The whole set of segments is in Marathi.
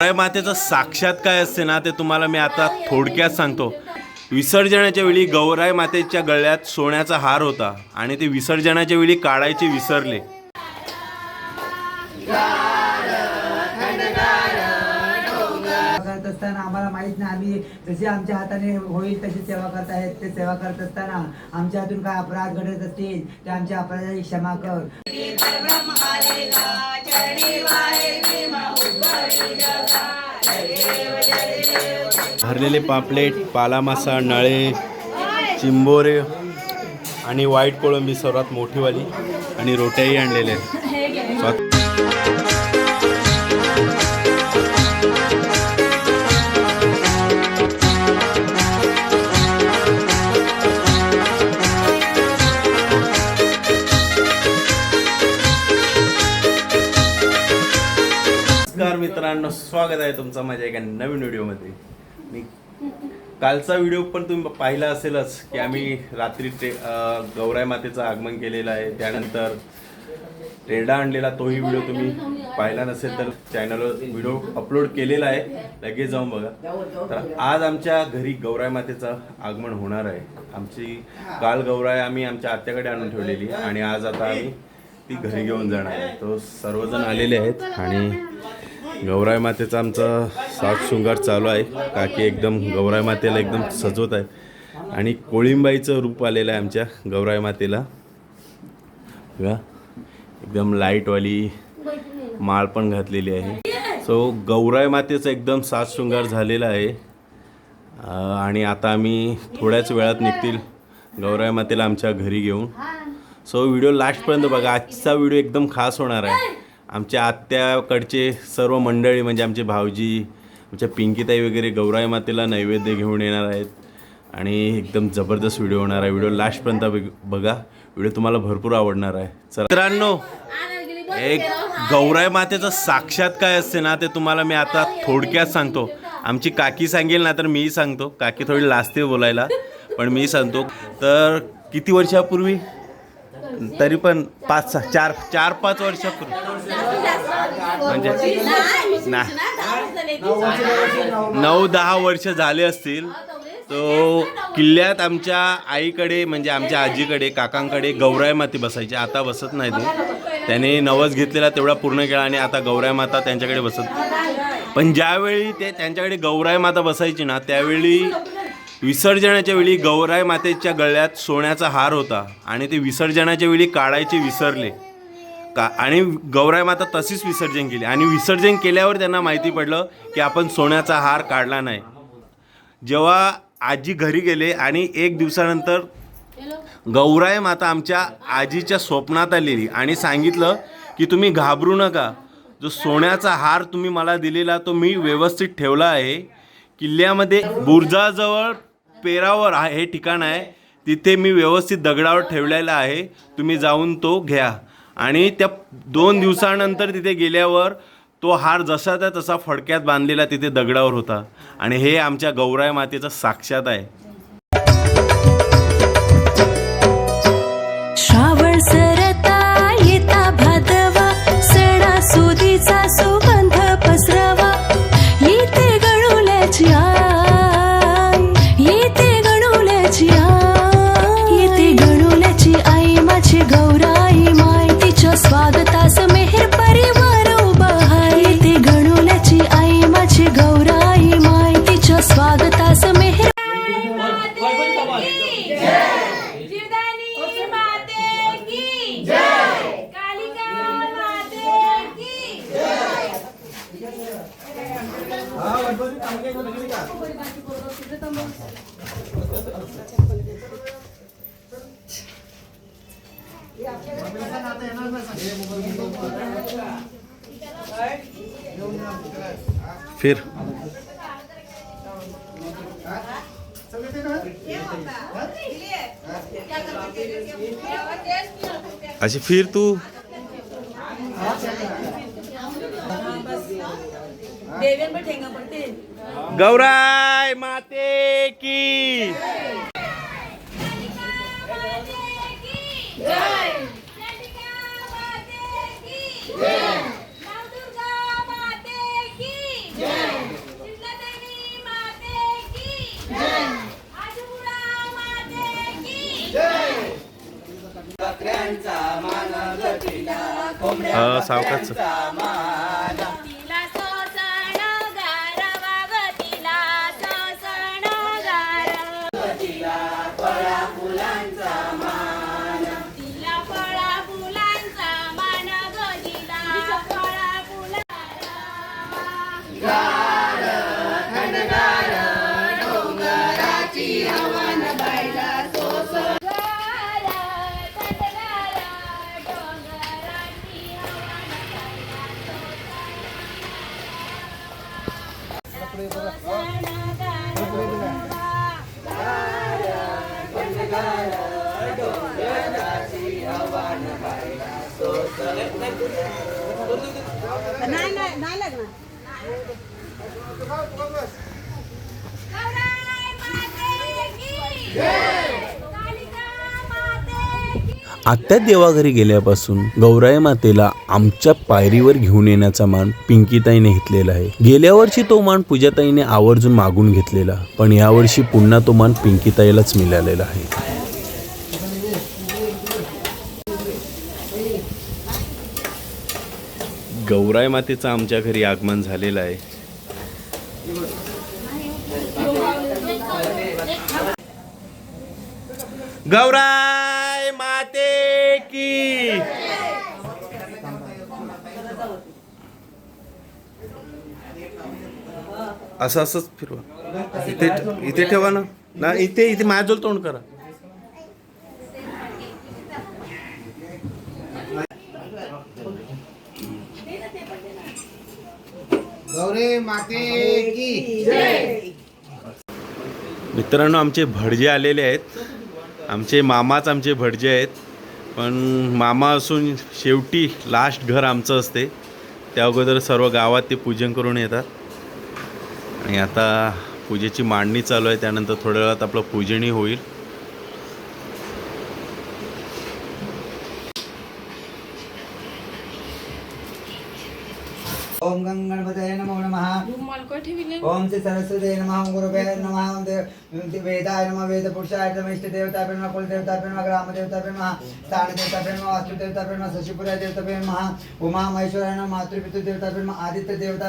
मातेचं साक्षात काय असते ना ते तुम्हाला मी आता थोडक्यात सांगतो. विसर्जनाच्या वेळी गौराई मातेच्या गळ्यात सोन्याचा हार होता आणि ते विसर्जनाच्या वेळी काढायचे विसरले. करत असताना आम्हाला माहीत नाही आम्ही जशी आमच्या हाताने होईल तशी सेवा करत आहेत ते सेवा करत असताना आमच्या हातून काय अपराध घडत असतील ते आमच्या अपराधाची क्षमा कर. भरलेले पापलेट पाला मासा नळे चिंबोरे आणि व्हाईट कोळंबी सर्वात मोठीवाली आणि रोट्याही आणलेल्या आहेत. मित्रांनो स्वागत आहे तुमचं माझ्या एका नवीन व्हिडिओमध्ये. मी कालचा व्हिडिओ पण तुम्ही पाहिला असेलच की आम्ही रात्री ते गौराय मातेचं आगमन केलेलं आहे. त्यानंतर रेडा आणलेला तोही व्हिडिओ तुम्ही पाहिला नसेल तर चॅनलवर व्हिडिओ अपलोड केलेला आहे. लगेच जाऊन बघा. तर आज आमच्या घरी गौराय मातेचं आगमन होणार आहे. आमची काल गौराय आम्ही आमच्या आत्याकडे आणून ठेवलेली आणि आज आता आम्ही ती घरी घेऊन जाणार आहे. तो सर्वजण आलेले आहेत आणि गौराई मातेचा आमचा सात शृंगार चालू आहे. काकी एकदम गौराई मातेला एकदम सजवत आहे. आणि कोळिंबाईचं रूप आलेलं आहे आमच्या गौराई मातेला. बघा एकदम लाईटवाली माळ पण घातलेली आहे. सो गौराई मातेचा एकदम सात शृंगार झालेला आहे. आणि आता आम्ही थोड्याच वेळात निघतील गौराई मातेला आमच्या घरी घेऊन. सो व्हिडिओ लास्टपर्यंत बघा. आजचा व्हिडिओ एकदम खास होणार आहे. आमच्या आत्याकडचे सर्व मंडळी म्हणजे आमचे भावजी आमच्या पिंकीताई वगैरे गौराई मातेला नैवेद्य घेऊन येणार आहेत. आणि एकदम जबरदस्त व्हिडिओ होणार आहे. व्हिडिओ लास्टपर्यंत बघ- बघा. व्हिडिओ तुम्हाला भरपूर आवडणार आहे. चला. मित्रांनो एक गौराई मातेचं साक्षात काय असते ना ते तुम्हाला मी आता थोडक्यात सांगतो. आमची काकी सांगेल ना तर मीही सांगतो. काकी थोडी लाजते बोलायला पण मी सांगतो. तर किती वर्षापूर्वी? तरी पण पाच सहा चार चार पाच वर्षापूर्वी म्हणजे नऊ दहा वर्ष झाले असतील तो किल्ल्यात आमच्या आईकडे म्हणजे आमच्या आजीकडे काकांकडे गौराय माती बसायची. आता बसत नाही ते. त्याने नवस घेतलेला तेवढा पूर्ण केला आणि आता गौराय माता त्यांच्याकडे बसत. पण ज्यावेळी ते त्यांच्याकडे गौराय माता बसायची ना त्यावेळी विसर्जनाच्या वेळी गौराय मातेच्या गळ्यात सोन्याचा हार होता आणि ते विसर्जनाच्या वेळी काढायचे विसरले. का आणि गौराय माता तशीच विसर्जन केली. आणि विसर्जन केल्यावर त्यांना माहिती पडलं की आपण सोन्याचा हार काढला नाही. जेव्हा आजी घरी गेले आणि एक दिवसानंतर गौराय माता आमच्या आजीच्या स्वप्नात आलेली आणि सांगितलं की तुम्ही घाबरू नका. जो सोन्याचा हार तुम्ही मला दिलेला तो मी व्यवस्थित ठेवला आहे. किल्ल्यामध्ये बुर्जाजवळ पेरावर आहे हे ठिकाण आहे. तिथे मी व्यवस्थित दगडावर ठेवलेला आहे. तुम्ही जाऊन तो घ्या. आणि त्या दोन दिवसानंतर तिथे गेल्यावर तो हार जसा त्या तसा फडक्यात बांधलेला तिथे दगडावर होता. आणि हे आमच्या गौराय मातेचं साक्षात आहे. फिर। अशी फिर तू? गौराय माते की। सावकाच आत्या देवाघरी गेल्यापासून गौराई मातेला आमच्या पायरीवर घेऊन येण्याचा मान पिंकीताईने घेतलेला आहे. गेल्या वर्षी तो मान पूजाताईने आवर्जून मागून घेतलेला पण यावर्षी पुन्हा तो मान पिंकीताईलाच मिळालेला आहे. गौराय मातेचं आमच्या घरी आगमन झालेलं आहे. गौराय माते! की. असं असंच फिरवा. इथे इथे ठेवा ना. ना इथे इथे माझं तोंड करा. गौरे माते की मित्रांनो आमचे भटजे आलेले आहेत. आमचे मामाच आमचे भटजे आहेत. पण मामा असून शेवटी लास्ट घर आमचं असते. त्या अगोदर सर्व गावात ते पूजन करून येतात. आणि आता पूजेची मांडणी चालू आहे. त्यानंतर थोड्या वेळात आपलं पूजनही होईल. ओम गंग गणपतये नमो नमः। ओम श्री सरस्वती नमः ओम गुरुवे नमः ओम वेदाय नमः वेद पुरुषाय नमः इष्ट देवता नमः कुल देवता नमः ग्राम देवता नमः स्थान देवता नमः वास्तु देवता नमः शशिपुराय देवता नमः उमा महेश्वराय नमः मातृपितृ देवताभ्यो नमः आदित्य देवता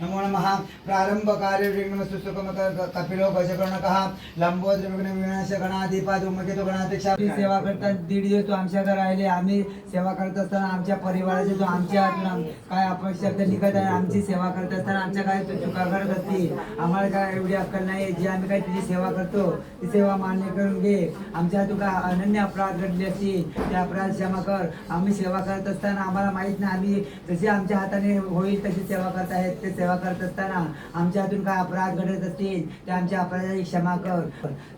नमो नमः। प्रारंभ कार्य विघ्न सुसुकम कपिलो गजगणकः लंबोद्र विघ्न विनाश गणाधिपा धूमकेतु गणाध्यक्षा सेवा करतात दीड दिवस तो आमच्या राहिले. आम्ही सेवा करत असताना आमच्या परिवाराचे जो आमच्या काय आपण शब्द निघत आहे आमची सेवा करत असताना आमच्या काय तो चुका करत असतील? आम्हाला काय एवढी अक्कल नाही जी आम्ही काय तुझी सेवा करतो ती सेवा मान्य करून घे. आमच्या तुका अनन्य अपराध घडले असतील ते अपराध क्षमा कर. आम्ही सेवा करत असताना आम्हाला माहीत नाही आम्ही जशी आमच्या हाताने होईल तशी सेवा करत आहेत ते सेवा करत असताना आमच्या हातून काय अपराध घडत असतील ते आमच्या अपराधाची क्षमा कर.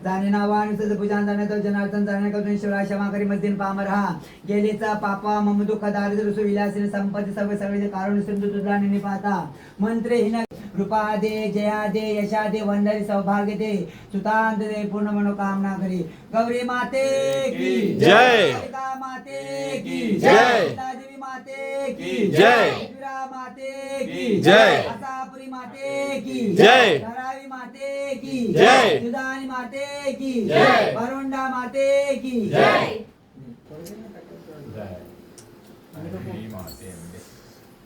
जाणे नावानुसार आणि पूजन जाणे जनार्दन जाणे करून शिवराय क्षमा करी मधील पामर हा. गेलेचा पापा मम दुःख दारिद्र्य रुसु संपत्ती सगळे सगळे कारण सिंधू तुझा निपाता मंत्रे हिन कृपा दे जया दे यशा दे वंदरी सौभाग्य दे सुतांत दे पूर्ण मनोकामना करी गौरी माते की जय. माते की जय. देवी माते की जय. माते की जय. माते की जय. धरावी माते की जय. सुदानी माते की जय. वरुंडा माते की जय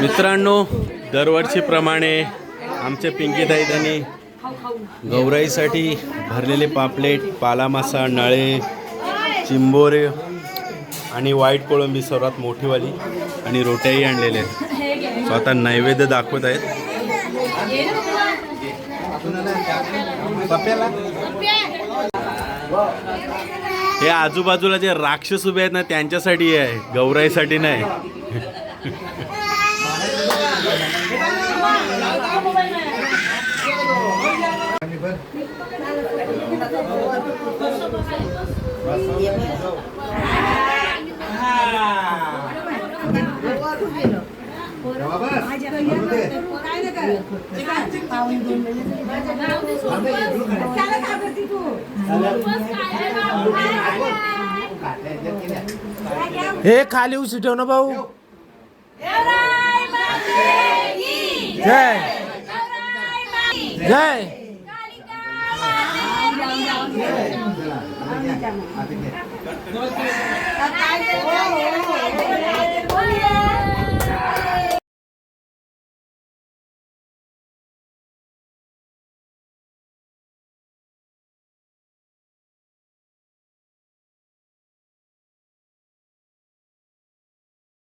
मित्रांनो दरवर्षीप्रमाणे आमच्या पिंकीताई त्यांनी गौराईसाठी भरलेले पापलेट पालामासा नळे चिंबोरे आणि व्हाईट कोळंबी सर्वात मोठीवाली आणि रोट्याही आणलेल्या आहेत. सो आता नैवेद्य दाखवत आहेत. हे आजूबाजूला जे राक्षस उभे आहेत ना त्यांच्यासाठी आहे गौराईसाठी नाही. हे खाली उचलव ना भाऊ. गौराई माते की जय. जय. Thank you.